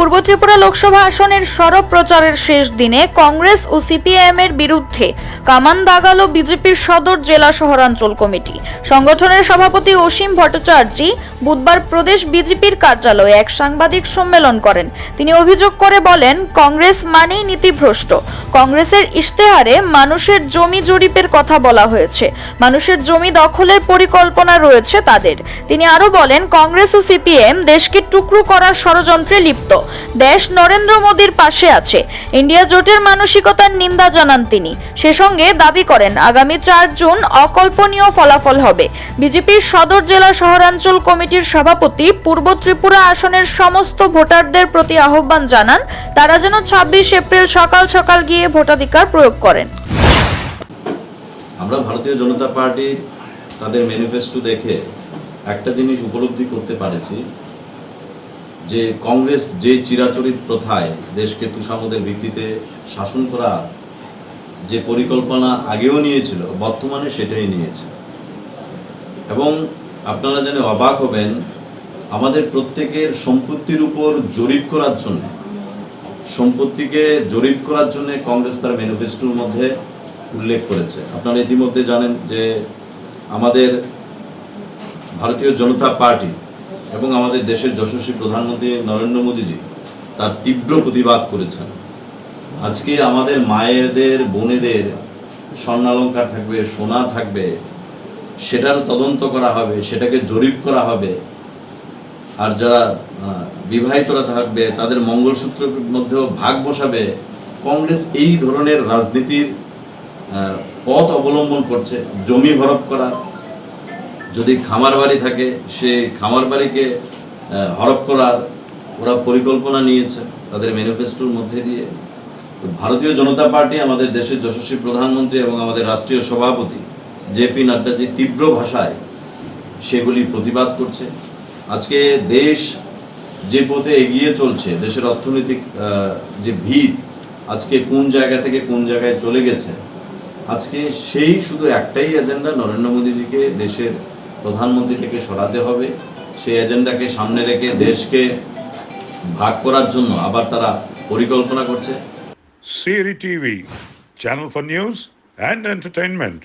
পূর্ব ত্রিপুরা লোকসভা আসনের সরব প্রচারের শেষ দিনে কংগ্রেস ও সিপিআইএম এর বিরুদ্ধে কামান দাগালো বিজেপির সদর জেলা শহরাঞ্চল কমিটি। সংগঠনের সভাপতি অসীম ভট্টাচার্য বুধবার প্রদেশ বিজেপির কার্যালয়ে এক সাংবাদিক সম্মেলন করেন। তিনি অভিযোগ করে বলেন, কংগ্রেস মানেই নীতিভ্রষ্ট। কংগ্রেসের ইশতেহারে মানুষের জমি জরিপের কথা বলা হয়েছে। মানুষের জমি দখলের পরিকল্পনা রয়েছে তাদের। তিনি আরও বলেন, কংগ্রেস ও সিপিএম দেশকে টুকরো করার ষড়যন্ত্রে লিপ্ত। দেশ নরেন্দ্র মোদীর পাশে আছে। ইন্ডিয়া জোটের মানসিকতার নিন্দা জানান তিনি। সে সঙ্গে দাবি করেন, আগামী চার জুন অকল্পনীয় ফলাফল হবে। বিজেপির সদর জেলা শহরাঞ্চল কমিটির সভাপতি পূর্ব ত্রিপুরা আসনের সমস্ত ভোটারদের প্রতি আহ্বান জানান। তারা যেন ছাব্বিশ এপ্রিল সকাল সকাল গিয়ে ভোটাধিকার প্রয়োগ করেন। আমরা ভারতীয় জনতা পার্টি তাদের ম্যানিফেস্টো দেখে একটা জিনিস উপলব্ধি করতে পারেছি। যে কংগ্রেস যে চিরাচরিত প্রথায় দেশকে তুষামদের ভিত্তিতে শাসন করা যে পরিকল্পনা আগেও নিয়েছিল, বর্তমানে সেটাই নিয়েছে। এবং আপনারা জানে অবাক হবেন, আমাদের প্রত্যেকের সম্পত্তির উপর জরিপ করার জন্য, সম্পত্তিকে জরিপ করার জন্য কংগ্রেস তার ম্যানিফেস্টোর মধ্যে উল্লেখ করেছে। আপনারা ইতিমধ্যে জানেন যে আমাদের ভারতীয় জনতা পার্টি এবং আমাদের দেশের যশস্বী প্রধানমন্ত্রী নরেন্দ্র মোদীজি তার তীব্র প্রতিবাদ করেছেন। আজকে আমাদের মায়েদের, বোনেদের স্বর্ণালঙ্কার থাকবে, সোনা থাকবে সেটার তদন্ত করা হবে, সেটাকে জরিপ করা হবে। আর যারা বিবাহিতরা থাকবে, তাদের মঙ্গলসূত্রের মধ্যেও ভাগ বসাবে। কংগ্রেস এই ধরনের রাজনীতির পথ অবলম্বন করছে, জমি হরপ করা যদি খামার বাড়ি থাকে সে খামার বাড়িকে হরপ করার ওরা পরিকল্পনা নিয়েছে তাদের ম্যানিফেস্টোর মধ্যে দিয়ে। ভারতীয় জনতা পার্টি আমাদের দেশের যশস্বী প্রধানমন্ত্রী এবং আমাদের রাষ্ট্রীয় সভাপতি জেপি নাড্ডাজি তীব্র ভাষায় সেগুলি প্রতিবাদ করছে। আজকে দেশ যে পথে এগিয়ে চলছে, দেশের অর্থনৈতিক যে ভিত আজকে কোন জায়গা থেকে কোন জায়গায় চলে গেছে, আজকে সেই শুধু একটাই এজেন্ডা নরেন্দ্র মোদীজিকে দেশের প্রধানমন্ত্রী সরাতে হবে সেই এজেন্ডাকে সামনে রেখে দেশকে ভাগ করার জন্য আবার তারা পরিকল্পনা করছে Siri TV, channel for news and entertainment.